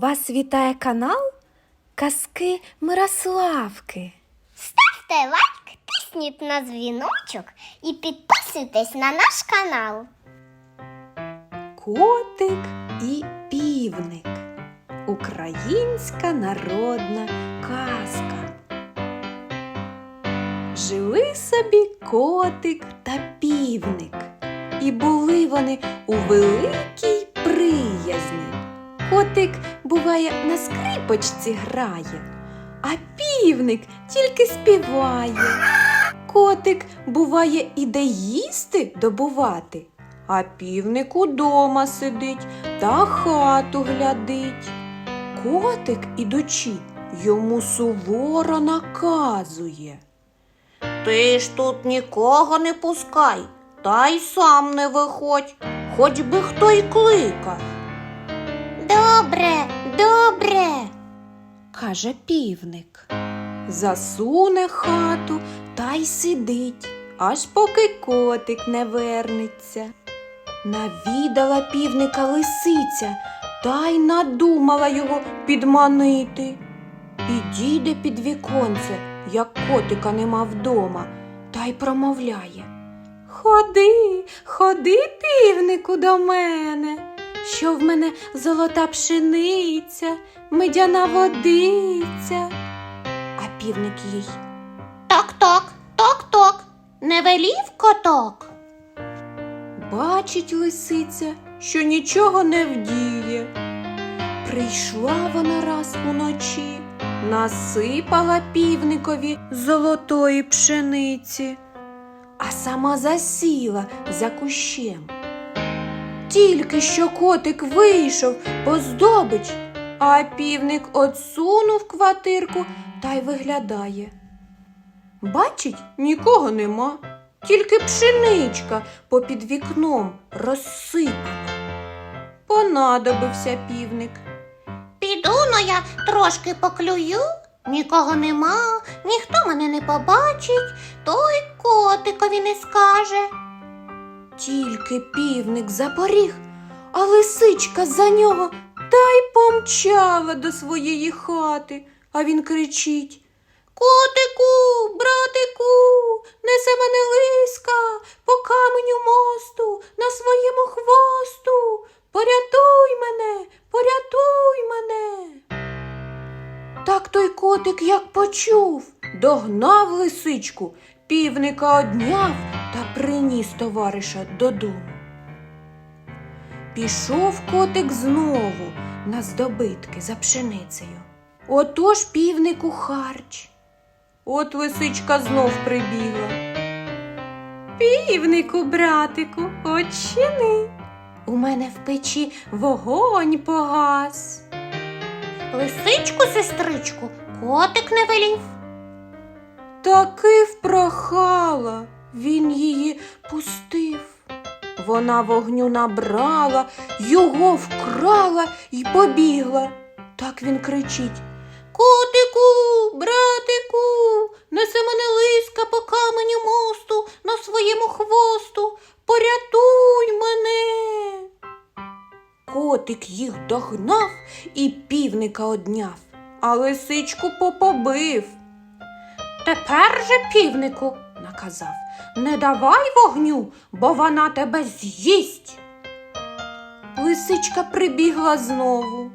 Вас вітає канал Казки Мирославки. Ставте лайк, тисніть на дзвіночок і підписуйтесь на наш канал. Котик і півник. Українська народна казка. Жили собі котик та півник, і були вони у великій приязні. Котик, буває, на скрипочці грає, а півник тільки співає. Котик, буває, іде їсти добувати, а півник удома сидить та хату глядить. Котик, ідучи, йому суворо наказує. Ти ж тут нікого не пускай, та й сам не виходь, хоч би хто й кликав. Добре, добре. каже півник. Засуне хату та й сидить, аж поки котик не вернеться. Навідала півника лисиця та й надумала його підманити. Підійде під віконце, як котика нема вдома, та й промовляє. Ходи, ходи, півнику, до мене, що в мене золота пшениця, медяна водиця. А півник їй. Ток-ток, ток-ток. Не велів коток. Бачить лисиця, що нічого не вдіє. Прийшла вона раз уночі, насипала півникові золотої пшениці, а сама засіла за кущем. Тільки що котик вийшов по здобич, а півник отсунув квартирку та й виглядає. Бачить, нікого нема, тільки пшеничка попід вікном розсипана. Понадобився півник. Піду но я трошки поклюю, нікого нема, ніхто мене не побачить, то й котикові не скаже. Тільки півник запоріг, а лисичка за нього та й помчала до своєї хати, а він кричить Котику, братику, несе мене лиска по каменю мосту на своєму хвосту. Порятуй мене, порятуй мене. Так той котик як почув, догнав лисичку, півника одняв та приніс товариша додому. Пішов котик знову на здобитки за пшеницею. Отож півнику харч. От лисичка знов прибігла. Півнику, братику, очини. У мене в печі вогонь погас. Лисичку, сестричку, котик не велів. Таки впрохала, він її пустив. Вона вогню набрала, його вкрала й побігла. Так він кричить Котику, братику, несе мене лиска по каменю мосту на своєму хвосту. Порятуй мене. Котик їх догнав і півника одняв, а лисичку попобив. Тепер же, півнику, наказав, не давай вогню, бо вона тебе з'їсть. Лисичка прибігла знову.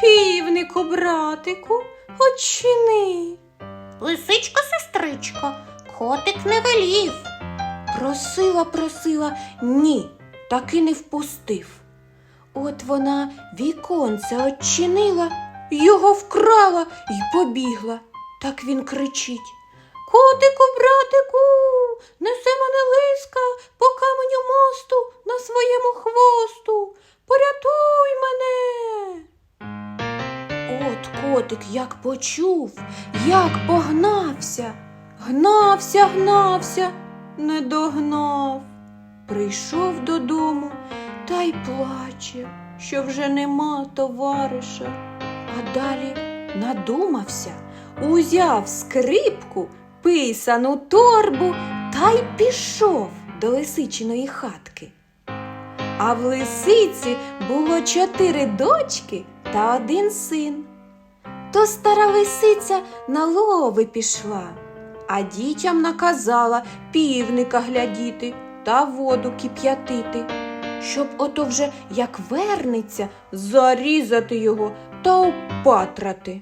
Півнику, братику, очини. Лисичко, сестричко, котик не велів. Просила, просила, ні, таки не впустив. От вона віконце очинила, його вкрала й побігла. Так він кричить. Котику, братику, несе мене лиска по каменю мосту на своєму хвосту. Порятуй мене. От котик як почув, як погнався, гнався, гнався, не догнав. Прийшов додому та й плаче, що вже нема товариша. А далі надумався, узяв скрипку, писану торбу та й пішов до лисичиної хатки. А в лисиці було чотири дочки та один син. То стара лисиця на лови пішла, а дітям наказала півника глядіти та воду кип'ятити, щоб ото вже як вернеться, зарізати його та опатрати.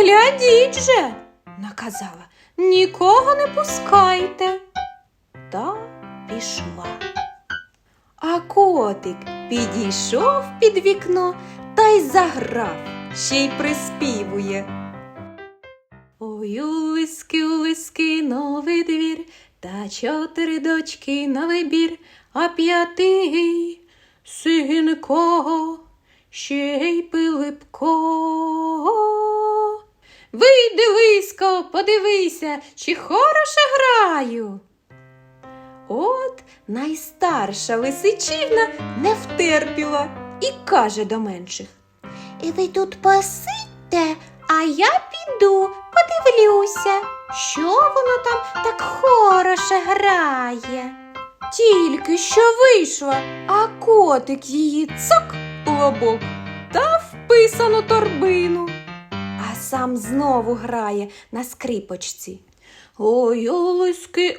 Глядіть же, наказала, нікого не пускайте. Та пішла. А котик підійшов під вікно та й заграв, ще й приспівує. Ой, у лиски, у лиски новий двір, та чотири дочки на вибір, а п'ятий синко, ще й Пилипко. Вийди, лиско, подивися, чи хороше граю. От найстарша лисичівна не втерпіла і каже до менших. І ви тут посидьте, а я піду, подивлюся, що воно там так хороше грає. Тільки що вийшла, а котик її цок у лобок та вписану торбину. Сам знову грає на скрипочці. Ой, у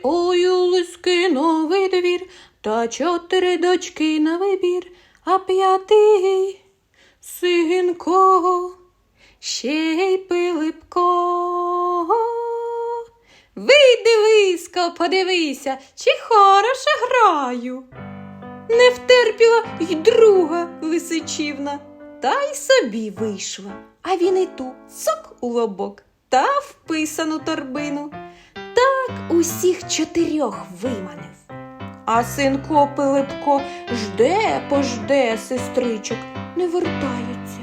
ой, у новий двір, та чотири дочки на вибір, а п'ятий синко, ще й Пилипко. Вийди, лиско, подивися, чи хороше граю. Не втерпіла й друга лисичівна, та й собі вийшла, а він і ту цок у лобок та вписану торбину. Так усіх чотирьох виманив. А синко Пилипко жде, пожде сестричок, не вертаються.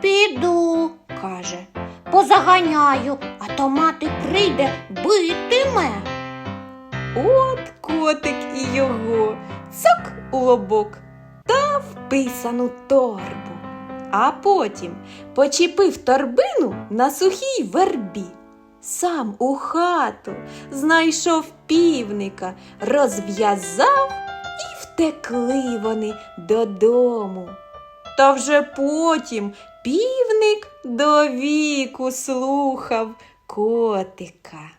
Піду, Каже, позаганяю, а то мати прийде битиме. От котик і його, цок у лобок та вписану торбу. А потім почепив торбину на сухій вербі. Сам у хату знайшов півника, розв'язав і втекли вони додому. Та вже потім півник до віку слухав котика.